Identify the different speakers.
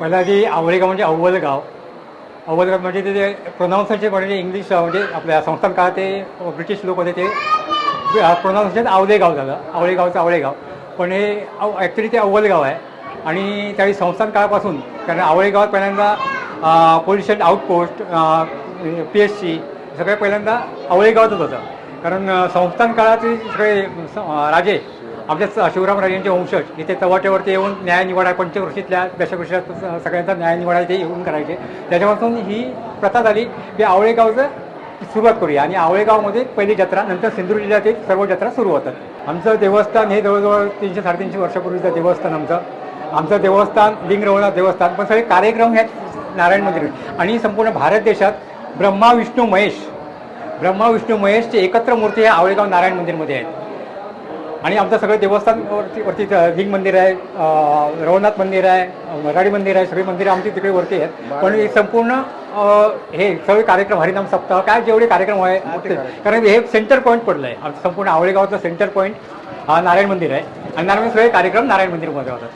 Speaker 1: पहिला आधी आवळेगाव म्हणजे अव्वल गाव अव्वल गाव म्हणजे ते जे म्हणजे इंग्लिश म्हणजे आपल्या संस्थान काळात ते ब्रिटिश लोक होते ते प्रोनाऊन्सेशन आवळेगाव झालं. आवळेगावचं आवळेगाव. पण हे ॲक्च्युली ते अव्वल गाव आहे. आणि त्यावेळी संस्थान काळापासून कारण आवळेगावात पहिल्यांदा police outpost P S C सगळ्या पहिल्यांदा आवळेगावातच होतं. कारण संस्थान काळात सगळे स- राजे आमच्या शिवराम शिवरामराजांचे वंशज इथे तवाट्यावरती येऊन न्याय निवाडा पंचवर्षीतल्या दशवर्षात सगळ्यांचा न्याय निवाडा इथे येऊन करायचे. त्याच्यापासून ही प्रथा झाली की आवळेगावचं सुरुवात करूया. आणि आवळेगावमध्ये पहिली जत्रा नंतर सिंधुदुर्ग जिल्ह्यातील सर्व जत्रा सुरू होतात. आमचं देवस्थान हे जवळजवळ तीनशे साडेतीनशे वर्षापूर्वीचं देवस्थान आमचं. आमचं देवस्थान लिंग देवस्थान. पण सगळे कार्यक्रम हे नारायण मंदिर आणि संपूर्ण भारत देशात ब्रह्मा विष्णू महेश. ब्रह्मा विष्णू महेशची एकत्र मूर्ती हे आवळेगाव नारायण मंदिरमध्ये आहेत. आणि आमचं सगळं देवस्थान वरती लिंग मंदिर आहे रवनाथ मंदिर आहे मराठी मंदिर आहे सगळी मंदिरं आमची तिकडे वरती आहेत. पण हे संपूर्ण हे सगळे कार्यक्रम हरिनाम सप्ताह काय जेवढे कार्यक्रम आहे कारण हे सेंटर पॉईंट पडलं आहे आमचं संपूर्ण आवळेगावचं सेंटर पॉईंट हा नारायण मंदिर आहे. आणि नारायण सगळे कार्यक्रम नारायण मंदिरमध्ये होतात.